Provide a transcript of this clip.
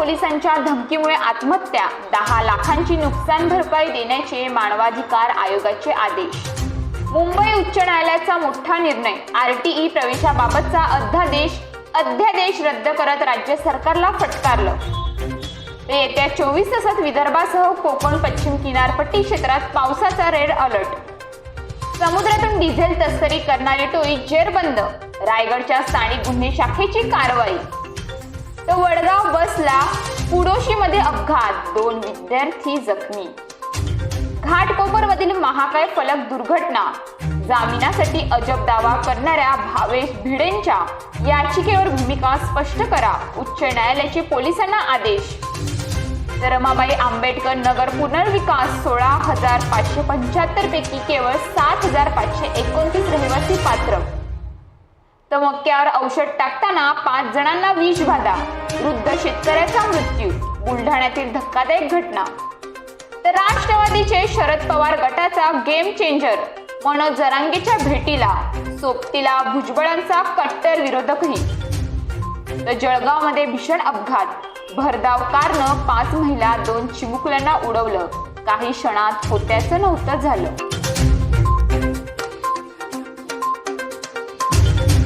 पोलिसांच्या धमकीमुळे आत्महत्या दहा लाखांची नुकसान भरपाई देण्याचे मानवाधिकार आयोगाचे आदेश. मुंबई उच्च न्यायालयाचा मोठा निर्णय आरटीई प्रवेशाबाबतचा अध्यादेश अध्यादेश रद्द करत राज्य सरकारला फटकारलं. येत्या चोवीस तासात विदर्भासह कोकण पश्चिम किनारपट्टी क्षेत्रात पावसाचा रेड अलर्ट. समुद्रातून डिझेल तस्करी करणारी टोळी जेरबंद. रायगडच्या स्थानिक गुन्हे शाखेची कारवाई. तर वडगाव बसला पुडोशीमध्ये अपघात. दोन विद्यार्थी जखमी. घाटकोपरमधील महाकाय फलक दुर्घटना. जामिनासाठी अजब दावा करणाऱ्या भावेश भिडेंच्या याचिकेवर भूमिका स्पष्ट करा उच्च न्यायालयाचे पोलिसांना आदेश. रमाबाई आंबेडकर नगर पुनर्विकास सोळा हजार पाचशे पंच्याहत्तर पैकी केवळ सात हजार पाचशे एकोणतीस रहिवासी पात्र. तर मक्यावर औषध टाकताना पाच जणांना विष बाधा. वृद्ध शेतकऱ्याचा मृत्यू. बुलढाण्यातील धक्कादायक घटना. तर राष्ट्रवादीचे शरद पवार गटाचा गेम चेंजर मनोज जरांगेच्या भेटीला. सोबतीला भुजबळांचा कट्टर विरोधकही. तर जळगावमध्ये भीषण अपघात. भरधाव कारनं पाच महिला दोन चिमुकल्यांना उडवलं. काही क्षणात होत्याचं नव्हतं झालं.